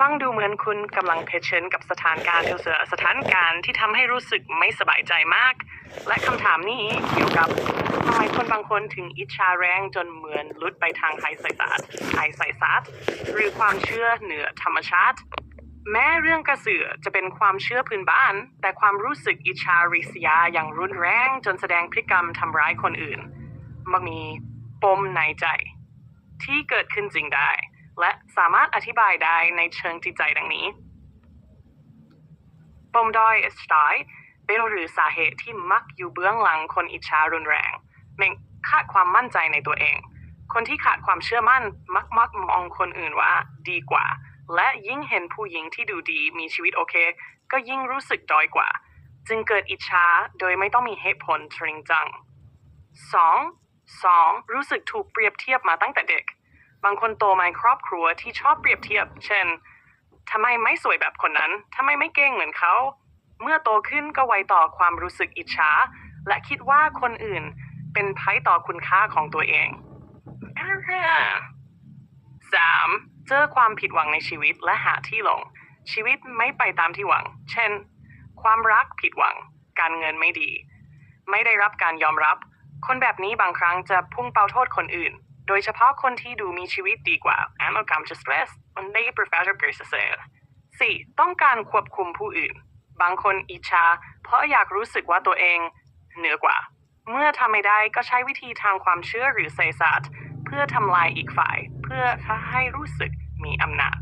ฟังดูเหมือนคุณกำลังเผชิญกับสถานการณ์เสือสถานการณ์ที่ทำให้รู้สึกไม่สบายใจมาก และคำถามนี้เกี่ยวกับทำไมคนบางคนถึงอิจฉาแรงจนเหมือนลุดไปทางไฮไซศาสตร์ไฮไซศาสตร์หรือความเชื่อเหนือธรรมชาติ แม้เรื่องกระสือจะเป็นความเชื่อพื้นบ้าน แต่ความรู้สึกอิจฉาริษยาอย่างรุนแรงจนแสดงพฤติกรรมทำร้ายคนอื่น มักมีปมในใจ ที่เกิดขึ้นจริงได้ และสามารถอธิบายได้ในเชิงจิตใจดังนี้ปมด้อยสไตล์เป็นหรือสาเหตุที่มักอยู่เบื้องหลังคนอิจฉารุนแรงเม่งขาดความมั่นใจในตัวเอง คนที่ขาดความเชื่อมั่นมักมักมองคนอื่นว่าดีกว่า และยิ่งเห็นผู้หญิงที่ดูดีมีชีวิตโอเค ก็ยิ่งรู้สึกด้อยกว่า จึงเกิดอิจฉาโดยไม่ต้องมีเหตุผลจริงจังสองสองรู้สึกถูกเปรียบเทียบมาตั้งแต่เด็ก บางคนโตมาครอบครัวที่ชอบเปรียบเทียบ เช่นทำไมไม่สวยแบบคนนั้นทำไมไม่เก่งเหมือนเขา เมื่อโตขึ้นก็ไวต่อความรู้สึกอิจฉา และคิดว่าคนอื่นเป็นไพ่ต่อคุณค่าของตัวเองสามเจอความผิดหวังในชีวิตและหาที่ลง ชีวิตไม่ไปตามที่หวัง เช่น ความรักผิดหวัง การเงินไม่ดี ไม่ได้รับการยอมรับ คนแบบนี้บางครั้งจะพุ่งเป้าโทษคนอื่น โดยเฉพาะคนที่ดูมีชีวิตดีกว่า a m a g a m just stress มันได้ professor เกรซเซอร์สี่ต้องการควบคุมผู้อื่น บางคนอิจฉาเพราะอยากรู้สึกว่าตัวเองเหนือกว่า เมื่อทำไม่ได้ก็ใช้วิธีทางความเชื่อหรือไสยศาสตร์ เพื่อทำลายอีกฝ่าย เพื่อให้รู้สึกมีอำนาจ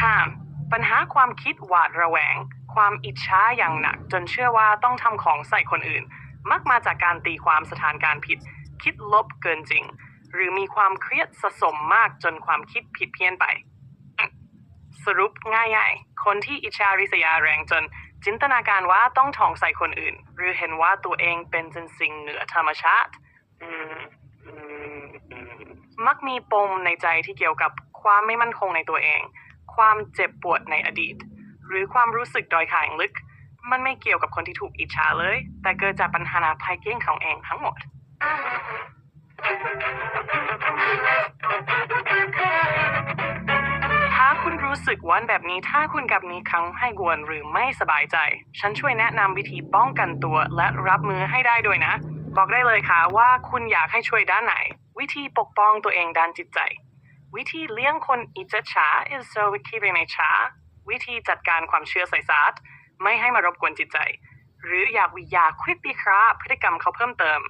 ห้ามปัญหาความคิดหวาดระแวง ความอิจฉาอย่างหนัก จนเชื่อว่าต้องทำของใส่คนอื่น มักมาจากการตีความสถานการณ์ผิด คิดลบเกินจริง หรือมีความเครียดสะสมมากจนความคิดผิดเพี้ยนไป สรุปง่ายๆ คนที่อิจฉาริษยาแรงจนจินตนาการว่าต้องทองใส่คนอื่น หรือเห็นว่าตัวเองเป็นสิ่งเหนือธรรมชาติ มักมีปมในใจที่เกี่ยวกับความไม่มั่นคงในตัวเอง ความเจ็บปวดในอดีต หรือความรู้สึกดอยค่ายลึก มันไม่เกี่ยวกับคนที่ถูกอิจฉาเลย แต่เกิดจากปัญหาภายเก้งของเองทั้งหมด รู้สึกวันแบบนี้ถ้าคุณกับมีครั้งให้กวนหรือไม่สบายใจ ฉันช่วยแนะนำวิธีป้องกันตัวและรับมือให้ได้ด้วยนะ บอกได้เลยค่ะว่าคุณอยากให้ช่วยด้านไหน วิธีปกป้องตัวเองด้านจิตใจ วิธีเลี้ยงคนอิจฉา is so วิธีเรนชาวิธีจัดการความเชื่อใส่ศาสตร์ไม่ให้มารบกวนจิตใจ หรืออยากวิยาควิดปีครับพฤติกรรมเขาเพิ่มเติม